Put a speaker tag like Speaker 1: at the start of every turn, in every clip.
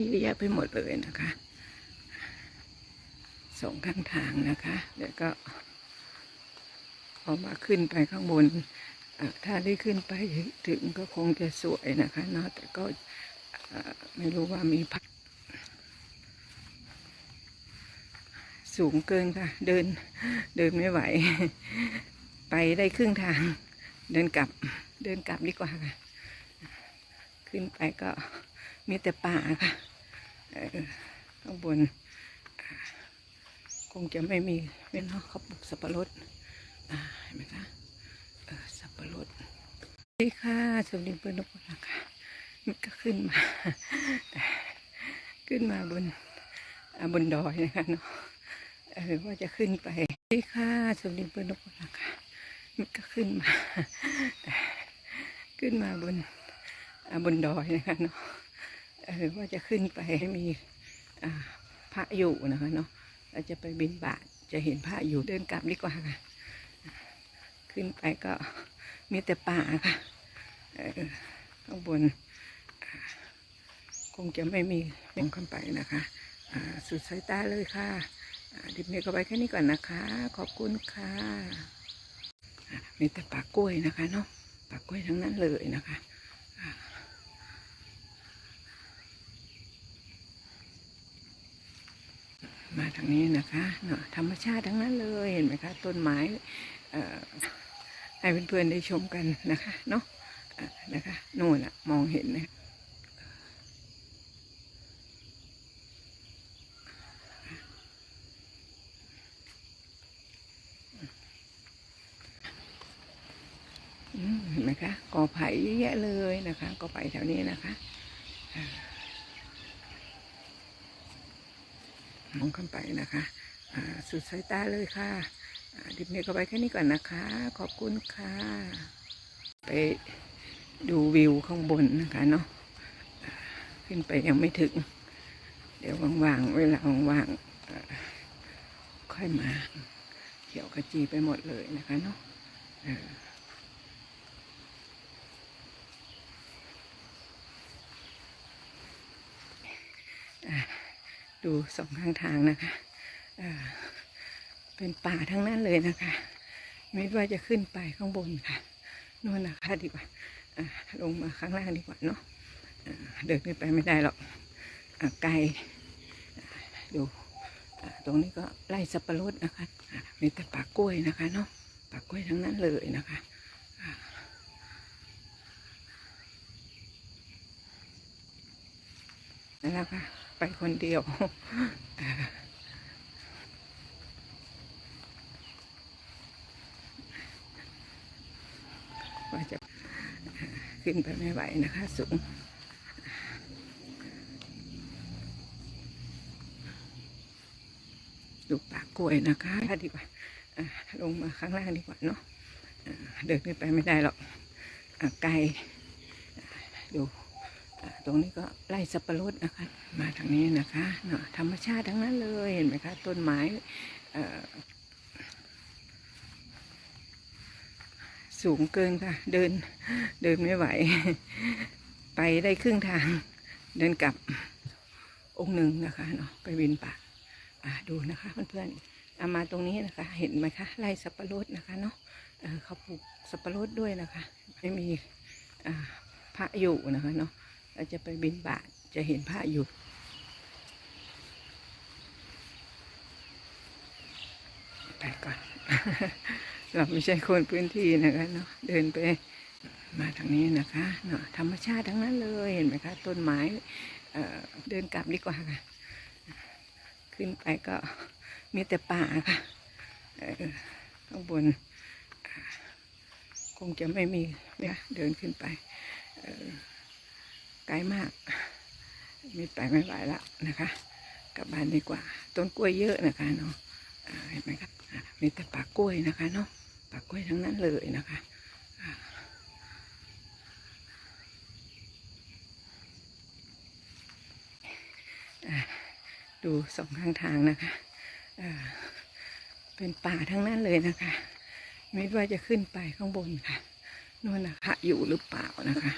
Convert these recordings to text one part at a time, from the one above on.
Speaker 1: เยอะแยะไปหมดเลยนะคะสองข้างทางนะคะแล้วก็พอมาขึ้นไปข้างบน ถ้าได้ขึ้นไปถึงก็คงจะสวยนะคะเนาะแต่ก็ไม่รู้ว่ามีพักสูงเกินค่ะ เดินเดินไม่ไหว ไปได้ครึ่งทาง เดินกลับ เดินกลับดีกว่าค่ะ ขึ้นไปก็มีแต่ป่าค่ะ ข้างบน คงจะไม่มีเป็นเนาะเขาปลูกสับปะรดเห็นไหมคะสับปะรดสวัสดีค่ะสวัสดีเพื่อนทุกคนนะคะมันก็ขึ้นมา ขึ้นมาบนบนดอยนะคะเนาะเออว่าจะขึ้นไปสวัสดีค่ะสวัสดีเพื่อนทุกคนนะคะมันก็ขึ้นมา ขึ้นมาบนบนดอยนะคะเนาะ เออว่าจะขึ้นไปมีพระอยู่นะคะเนาะเราจะไปบินบาตจะเห็นพระอยู่เดินกลับดีกว่าค่ะ ขึ้นไปก็มีแต่ป่าค่ะข้างบนคงจะไม่มีลงขึ้นไปนะคะสุดสายตาเลยค่ะดิบนี้ก็ไปแค่นี้ก่อนนะคะ ขอบคุณค่ะมีแต่ป่ากล้วยนะคะเนาะป่ากล้วยทั้งนั้นเลยนะคะอ่ามา ทางนี้นะคะเนาะธรรมชาติทั้งนั้นเลยเห็นไหมคะต้นไม้ให้เพื่อนๆได้ชมกันนะคะเนาะนะคะโน่นอะมองเห็นนะเห็นไหมคะกอไผ่เยอะแยะเลยนะคะกอไผ่แถวนี้นะคะอ่า มองขึ้นไปนะคะสุดสายตาเลยค่ะดิบนี้ก็ไปแค่นี้ก่อนนะคะ ขอบคุณค่ะ ไปดูวิวข้างบนนะคะเนาะขึ้นไปยังไม่ถึง เดี๋ยวว่างๆ เวลาว่างๆ ค่อยมา เขียวขจีไปหมดเลยนะคะเนาะเออ ดูสองข้างทางนะคะเเป็นป่าทั้งนั้นเลยนะคะ ไม่ว่าจะขึ้นไปข้างบนค่ะนู่นนะคะดีกว่าลงมาข้างล่างดีกว่าเนาะอ่าเดินขึ้นไปไม่ได้หรอกอไกลดูตรงนี้ก็ไล่สับปะรดนะคะมีแต่ป่ากล้วยนะคะเนาะป่ากล้วยทั้งนั้นเลยนะคะนั่นแหละค่ะ ไปคนเดียวเอ่อว่าจะขึ้นไปไม่ไหวนะคะ สูงดูปากกล้วยนะคะดีกว่าลงมาข้างล่างดีกว่าเนาะอะเดินขึ้นไปไม่ได้หรอกไกลดู ตรงนี้ก็ไล่สับปะรดนะคะ มาทางนี้นะคะเนาะธรรมชาติทั้งนั้นเลยเห็นไหมคะต้นไม้สูงเกินค่ะ เดินเดินไม่ไหว ไปได้ครึ่งทาง เดินกลับองค์หนึ่งนะคะเนาะไปวินป่าดูนะคะเพื่อนๆเอามาตรงนี้นะคะ เห็นไหมคะไล่สับปะรดนะคะเนาะเขาปลูกสับปะรดด้วยนะคะ ไม่มีพระอยู่นะคะเนาะ เราจะไปบินบาทจะเห็นพระอยู่ ไปก่อน เราไม่ใช่คนพื้นที่นะคะเนาะเดินไปมาทางนี้นะคะเนาะธรรมชาติทั้งนั้นเลยเห็นไหมคะต้นไม้เออเดินกลับดีกว่าค่ะ ขึ้นไปก็มีแต่ป่าค่ะออข้างบนคงจะไม่มีเนี่ยเดินขึ้นไปเไกลมากมีไปไม่ไหวแล้วนะคะ กลับบ้านดีกว่า ต้นกล้วยเยอะนะคะเนาะอ่าเห็นไหมครับมีแต่ปากกล้วยนะคะเนาะปากกล้วยทั้งนั้นเลยนะคะดูสองข้างทางนะคะเป็นป่าทั้งนั้นเลยนะคะ ไม่ว่าจะขึ้นไปข้างบนค่ะนู่นนะคะอยู่หรือเปล่านะคะ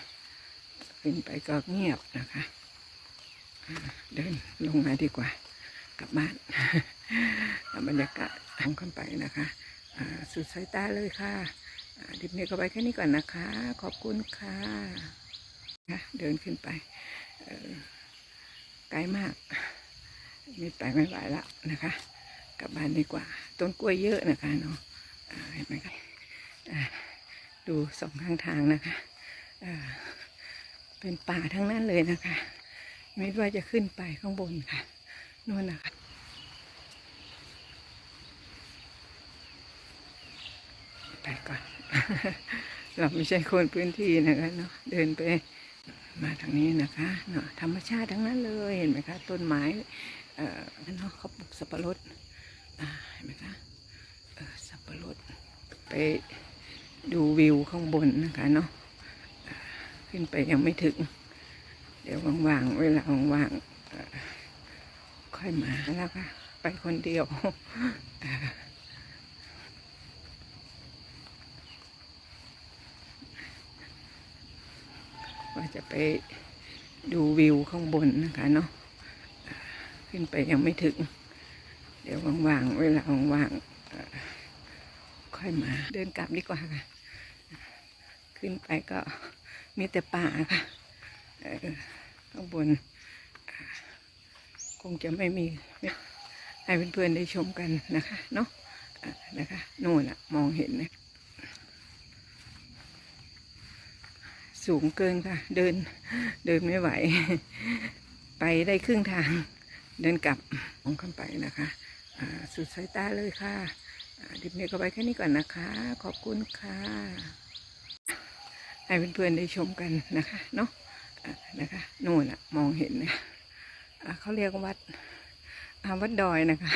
Speaker 1: ขึ้นไปก็เงียบนะคะ เดินลงมาดีกว่า กลับบ้านบรรยากาศทางขึ้นไปนะคะสุดสายตาเลยค่ะดิบนี้ก็ไปแค่นี้ก่อนนะคะ ขอบคุณค่ะนะเดินขึ้นไปไกลมาก ไมีไปไม่ไหวแล้วนะคะ กลับบ้านดีกว่า ต้นกล้วยเยอะนะคะเนาะเห็นไหมคะดูสองข้างทางนะคะ เป็นป่าทั้งนั้นเลยนะคะ ไม่ว่าจะขึ้นไปข้างบนค่ะนู่นนะคะไปก่อน เราไม่ใช่คนพื้นที่นะคะเนาะเดินไปมาทางนี้นะคะเนาะธรรมชาติทั้งนั้นเลยเห็นไหมคะต้นไม้เอ่อเนาะเขาปลูกสับปะรดเห็นไหมคะเออสับปะรดไปดูวิวข้างบนนะคะเนาะ ขึ้นไปยังไม่ถึง เดี๋ยวว่างๆเวลาว่างๆค่อยมาแล้วค่ะ ไปคนเดียวอ่าว่าจะไปดูวิวข้างบนนะคะเนาะขึ้นไปยังไม่ถึง เดี๋ยวว่างๆเวลาว่างๆค่อยมา เดินกลับดีกว่าค่ะ ขึ้นไปก็ มีแต่ป่าค่ะข้างบนคงจะไม่มีให้เพื่อนๆได้ชมกันนะคะเนาะนะคะโน่นอะมองเห็นนะสูงเกินค่ะ เดินเดินไม่ไหว ไปได้ครึ่งทาง เดินกลับมองขึ้นไปนะคะสุดสายตาเลยค่ะดิบเนี้ก็ไปแค่นี้ก่อนนะคะ ขอบคุณค่ะ ให้เพื่อนๆได้ชมกันนะคะเนาะนะคะโน่นอะมองเห็นนะเขาเรียกวัดอาวัดดอยนะคะ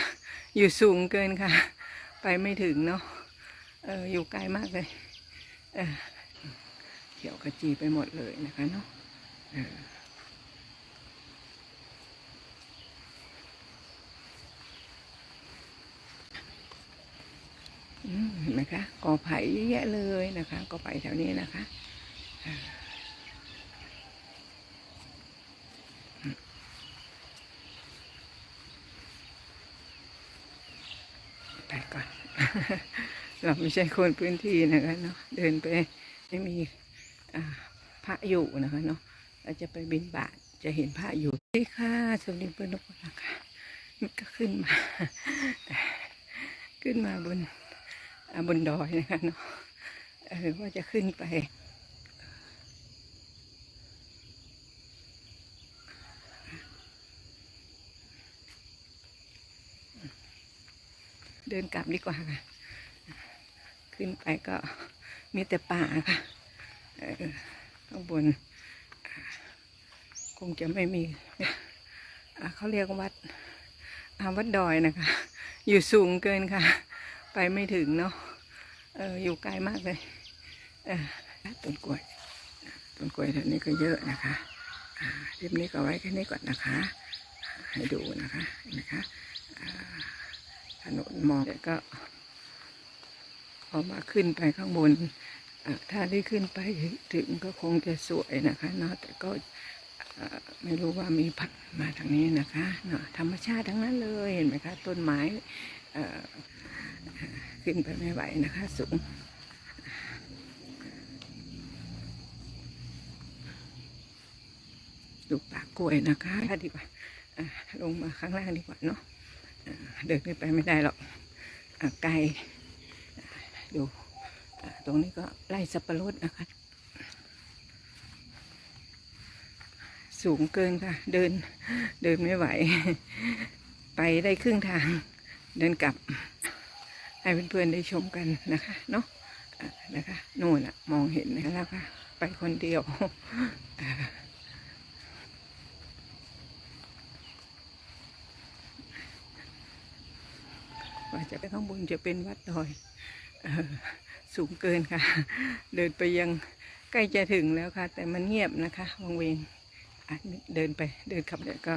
Speaker 1: อยู่สูงเกินค่ะ ไปไม่ถึงเนาะเอออยู่ไกลมากเลยเออเขียวขจีไปหมดเลยนะคะเนาะเห็นไหมคะกอไผ่เยอะแยะเลยนะคะกอไผ่แถวนี้นะคะ ไปก่อน เราไม่ใช่คนพื้นที่นะคะเนาะเดินไปไม่มีพระอยู่นะคะเนาะเราจะไปบินบาทจะเห็นพระอยู่ที่ค่ะสวัสดีเพื่อนทุกนะคะมันก็ขึ้นมา ขึ้นมาบนบนดอยนะคะเนาะเออว่าจะขึ้นไป เดินกลับดีกว่าค่ะ ขึ้นไปก็มีแต่ป่าค่ะเออข้างบน คงจะไม่มีเขาเรียกวัดวัดดอยนะคะ อยู่สูงเกินค่ะ ไปไม่ถึงเนาะเอออยู่ไกลมากเลยเออต้นกล้วยต้นกล้วยแถวนี้ก็เยอะนะคะอ่าคลิปนี้ก็ไว้แค่นี้ก่อนนะคะ ให้ดูนะคะนไหมคะ นนมองแล้วก็พอมาขึ้นไปข้างบนถ้าได้ขึ้นไปถึงก็คงจะสวยนะคะเนาะแต่ก็ไม่รู้ว่ามีผักมาทางนี้นะคะเนาะธรรมชาติทั้งนั้นเลยเห็นไหมคะ ต้นไม้ขึ้นไปไม่ไหวนะคะ สูงดูปากกล้วยนะคะดีกว่าลงมาข้างล่างดีกว่าเนาะอะ เดินขึ้นไปไม่ได้หรอกไกลดูตรงนี้ก็ไล่สับปะรดนะคะ สูงเกินค่ะ เดินเดินไม่ไหว ไปได้ครึ่งทาง เดินกลับ ให้เพื่อนๆได้ชมกันนะคะ เนาะนะคะโน่นอะมองเห็นนะคะแล้วค่ะ ไปคนเดียว ว่าจะไปข้างบนจะเป็นวัดดอยออสูงเกินค่ะ เดินไปยังใกล้จะถึงแล้วค่ะ แต่มันเงียบนะคะวังเวงเดินไปเดินขับเดี๋ยวก็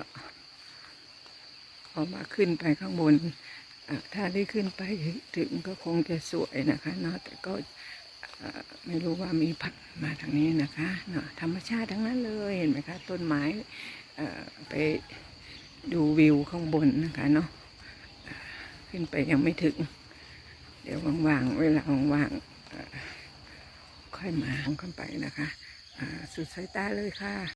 Speaker 1: พอมาขึ้นไปข้างบนถ้าได้ขึ้นไปถึงก็คงจะสวยนะคะเนาะแต่ก็ไม่รู้ว่ามีผักมาทางนี้นะคะเนาะธรรมชาติทั้งนั้นเลยเห็นไหมคะ ต้นไม้ไปดูวิวข้างบนนะคะเนาะ ขึ้นไปยังไม่ถึง เดี๋ยวว่างๆเวลาว่างๆค่อยมาขึ้นไปนะคะ สุดสายตาเลยค่ะ